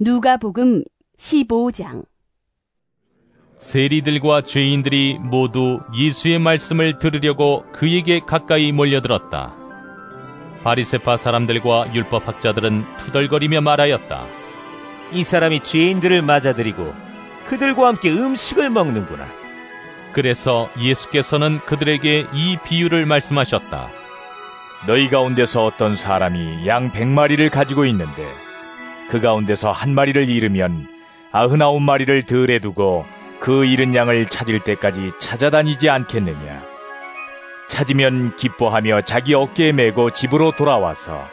누가복음 15장 세리들과 죄인들이 모두 예수의 말씀을 들으려고 그에게 가까이 몰려들었다. 바리세파 사람들과 율법학자들은 투덜거리며 말하였다. 이 사람이 죄인들을 맞아들이고 그들과 함께 음식을 먹는구나. 그래서 예수께서는 그들에게 이 비유를 말씀하셨다. 너희 가운데서 어떤 사람이 양 백마리를 가지고 있는데 그 가운데서 한 마리를 잃으면 아흔아홉 마리를 들에 두고 그 잃은 양을 찾을 때까지 찾아다니지 않겠느냐. 찾으면 기뻐하며 자기 어깨에 메고 집으로 돌아와서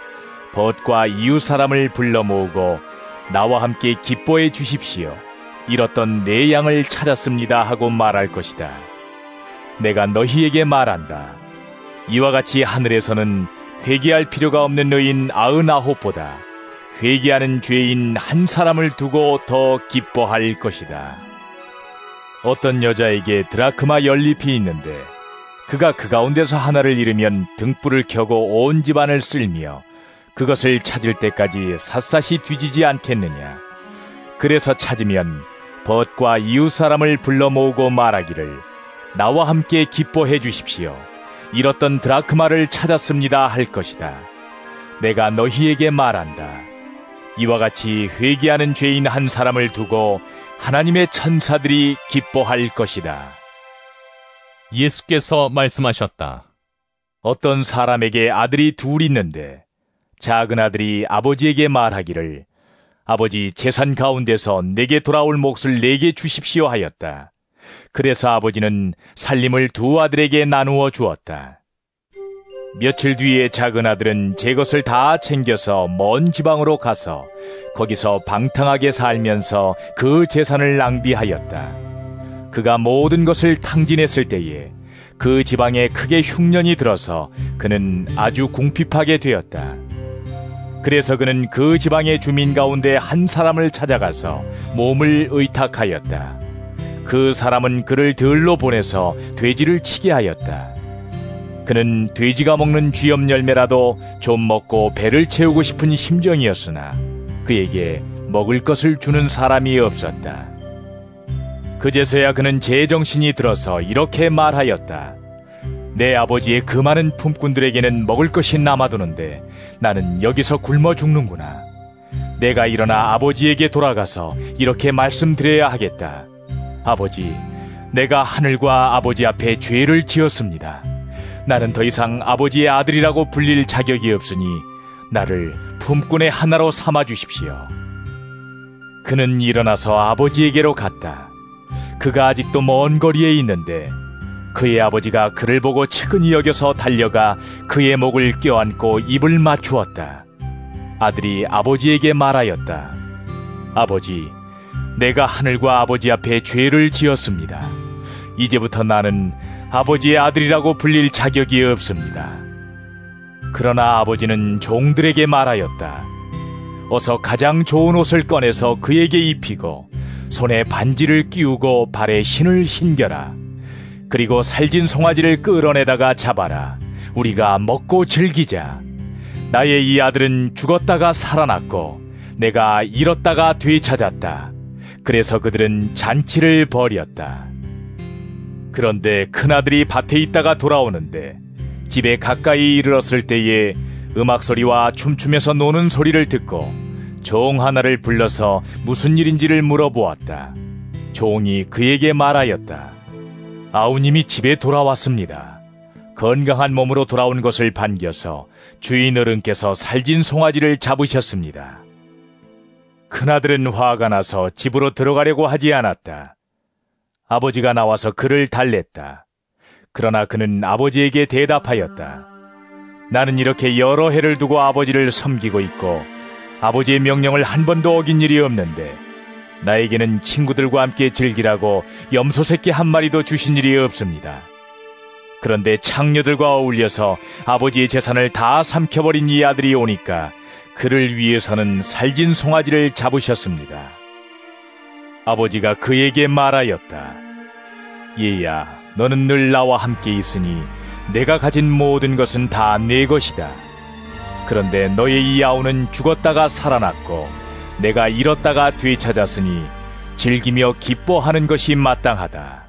벗과 이웃 사람을 불러 모으고 나와 함께 기뻐해 주십시오. 잃었던 내 양을 찾았습니다 하고 말할 것이다. 내가 너희에게 말한다. 이와 같이 하늘에서는 회개할 필요가 없는 너인 아흔아홉보다 회개하는 죄인 한 사람을 두고 더 기뻐할 것이다. 어떤 여자에게 드라크마 연잎이 있는데 그가 그 가운데서 하나를 잃으면 등불을 켜고 온 집안을 쓸며 그것을 찾을 때까지 샅샅이 뒤지지 않겠느냐. 그래서 찾으면 벗과 이웃 사람을 불러 모으고 말하기를 나와 함께 기뻐해 주십시오. 잃었던 드라크마를 찾았습니다 할 것이다. 내가 너희에게 말한다. 이와 같이 회개하는 죄인 한 사람을 두고 하나님의 천사들이 기뻐할 것이다. 예수께서 말씀하셨다. 어떤 사람에게 아들이 둘 있는데 작은 아들이 아버지에게 말하기를 아버지 재산 가운데서 내게 돌아올 몫을 내게 주십시오 하였다. 그래서 아버지는 살림을 두 아들에게 나누어 주었다. 며칠 뒤에 작은 아들은 제 것을 다 챙겨서 먼 지방으로 가서 거기서 방탕하게 살면서 그 재산을 낭비하였다. 그가 모든 것을 탕진했을 때에 그 지방에 크게 흉년이 들어서 그는 아주 궁핍하게 되었다. 그래서 그는 그 지방의 주민 가운데 한 사람을 찾아가서 몸을 의탁하였다. 그 사람은 그를 들로 보내서 돼지를 치게 하였다. 그는 돼지가 먹는 쥐염 열매라도 좀 먹고 배를 채우고 싶은 심정이었으나 그에게 먹을 것을 주는 사람이 없었다. 그제서야 그는 제정신이 들어서 이렇게 말하였다. 내 아버지의 그 많은 품꾼들에게는 먹을 것이 남아두는데 나는 여기서 굶어 죽는구나. 내가 일어나 아버지에게 돌아가서 이렇게 말씀드려야 하겠다. 아버지, 내가 하늘과 아버지 앞에 죄를 지었습니다. 나는 더 이상 아버지의 아들이라고 불릴 자격이 없으니 나를 품꾼의 하나로 삼아 주십시오. 그는 일어나서 아버지에게로 갔다. 그가 아직도 먼 거리에 있는데 그의 아버지가 그를 보고 측은히 여겨서 달려가 그의 목을 껴안고 입을 맞추었다. 아들이 아버지에게 말하였다. 아버지, 내가 하늘과 아버지 앞에 죄를 지었습니다. 이제부터 나는 아버지의 아들이라고 불릴 자격이 없습니다. 그러나 아버지는 종들에게 말하였다. 어서 가장 좋은 옷을 꺼내서 그에게 입히고 손에 반지를 끼우고 발에 신을 신겨라. 그리고 살진 송아지를 끌어내다가 잡아라. 우리가 먹고 즐기자. 나의 이 아들은 죽었다가 살아났고 내가 잃었다가 되찾았다. 그래서 그들은 잔치를 벌였다. 그런데 큰아들이 밭에 있다가 돌아오는데 집에 가까이 이르렀을 때에 음악 소리와 춤추면서 노는 소리를 듣고 종 하나를 불러서 무슨 일인지를 물어보았다. 종이 그에게 말하였다. 아우님이 집에 돌아왔습니다. 건강한 몸으로 돌아온 것을 반겨서 주인 어른께서 살진 송아지를 잡으셨습니다. 큰아들은 화가 나서 집으로 들어가려고 하지 않았다. 아버지가 나와서 그를 달랬다. 그러나 그는 아버지에게 대답하였다. 나는 이렇게 여러 해를 두고 아버지를 섬기고 있고 아버지의 명령을 한 번도 어긴 일이 없는데 나에게는 친구들과 함께 즐기라고 염소 새끼 한 마리도 주신 일이 없습니다. 그런데 창녀들과 어울려서 아버지의 재산을 다 삼켜버린 이 아들이 오니까 그를 위해서는 살진 송아지를 잡으셨습니다. 아버지가 그에게 말하였다. 얘야, 너는 늘 나와 함께 있으니 내가 가진 모든 것은 다 내 것이다. 그런데 너의 이 아우는 죽었다가 살아났고 내가 잃었다가 되찾았으니 즐기며 기뻐하는 것이 마땅하다.